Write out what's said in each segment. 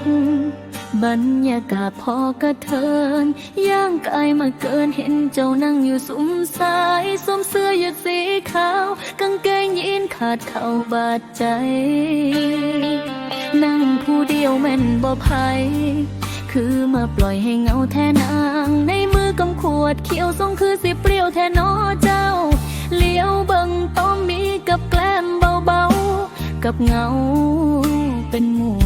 กบรรยากาศพอกระเทิน ย่างกายมาเกินเห็นเจ้านั่งอยู่สุมสายสวมเสื้อยืดสีขาว กางเกงยีนขาดเข่าบาดใจ นั่งผู้เดียวแม่นบ่ภัยคือมาปล่อยให้เงาแทนาง ในมือกำขวดเขียวทรงคือสิเปรี้ยวแทนอเจ้า เลี้ยวเบิ่งต้อมมีกับแกล้มเบาๆ กับเงาเป็นหมู่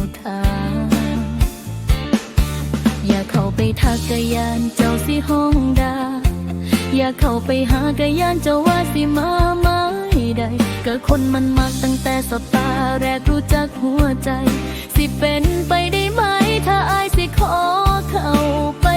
ไปทักกะยานเจ้าสิห้องดา อย่าเข้าไปหากะยานเจ้าว่าสิมาไม่ได้ก็คนมันมักตั้งแต่สบตาแรกรู้จักหัวใจ สิเป็นไปได้ไหม ถ้าอายสิขอเข้าไป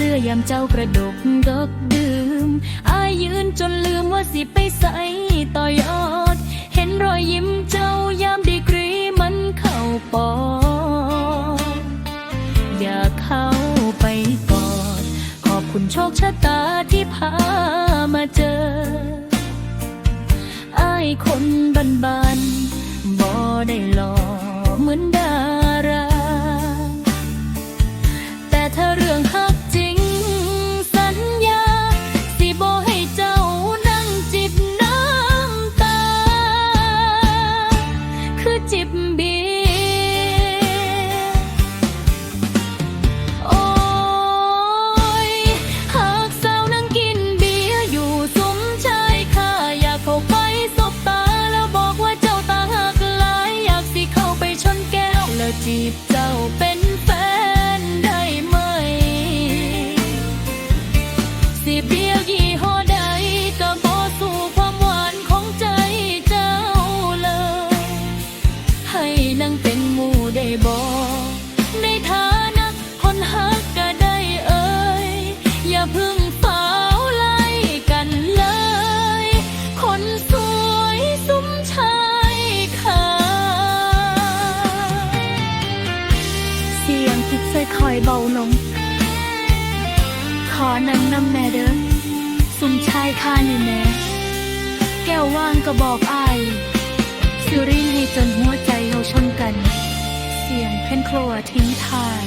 เรือยามเจ้ากระดกดกดื่มอายยืนจนลืมว่าสิไปใส่ต่อยอด เห็นรอยยิ้มเจ้ายามดีกรีมันเข้าปอดอยากเข้าไปกอด ขอบคุณโชคชะตาที่พามาเจออายคนบันบันบ่ได้หล่อเหมือนดา สิเบี้ยร์ยี่ห้อใดก็บ่สู่ความหวานของใจเจ้าเลย ให้นั่งเป็นหมู่ได้บอกในฐานะคนฮักก็ได้เอ่ยอย่าพึ่งเฝ้าไล่กันเลย คนสวยซุ้มชายค่ะเสียงคิดใส่คอยเบาลง อนังนำแม่เด้อสุมชายค่านี่แม่แก้วว่างก็บอกอายสิรินให้จนหัวใจเราชนกัน เสียงเพ่นครัวทิ้งทาย